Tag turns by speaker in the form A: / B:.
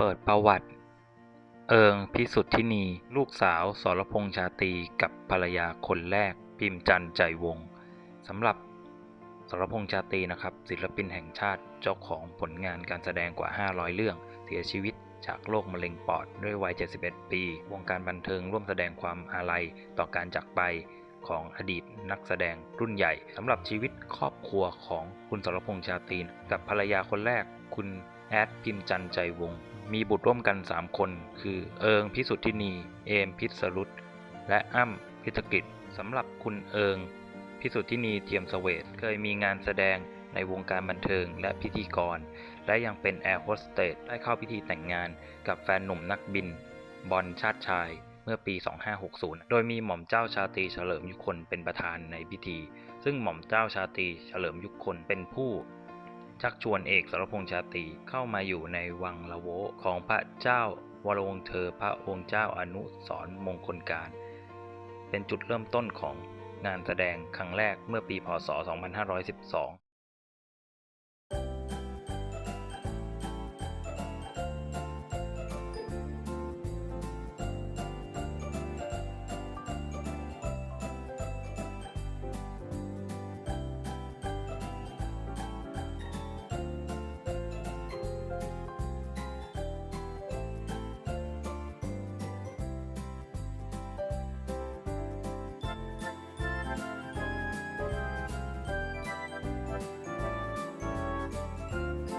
A: ปิดประวัติ เอิงพิสุทธินี ลูกสาวสรพงษ์ชาตรีกับภรรยาคนแรก พิมพ์จันใจวงสำหรับสรพงษ์ชาตรีนะครับ ศิลปินแห่งชาติเจ้าของผลงานการแสดงกว่า 500 เรื่อง เสียชีวิตจากโรคมะเร็งปอดด้วยวัย 71 ปี วงการบันเทิงร่วมแสดงความอาลัยต่อการจากไปของอดีตนักแสดงรุ่นใหญ่สำหรับชีวิตครอบครัวของคุณสรพงษ์ชาตรีกับภรรยาคนแรกคุณ แอดพิมพ์จันใจวง มีบุตรร่วมกัน 3 คน คือเอิงพิสุทธินี เอมพิศรุตและอ้ำพิธกิจสำหรับคุณเอิง พิสุทธินีเทียมเสวตเคยมีงานแสดงในวงการบันเทิงและพิธีกร และยังเป็นแอร์โฮสเตสได้เข้าพิธีแต่งงานกับแฟนหนุ่มนักบิน บอลชาติชายเมื่อปี 2560 โดยมีหม่อมเจ้าชาตรีเฉลิมยุคลเป็นประธานในพิธี ซึ่งหม่อมเจ้าชาตรีเฉลิมยุคลเป็นผู้ ชักชวนเอกสรพงษ์ชาตรีเข้ามาอยู่ในวังละโวของพระเจ้าวรวงเธอพระองค์เจ้าอนุสรมงคลการ เป็นจุดเริ่มต้นของงานแสดงครั้งแรกเมื่อปีพศ 2512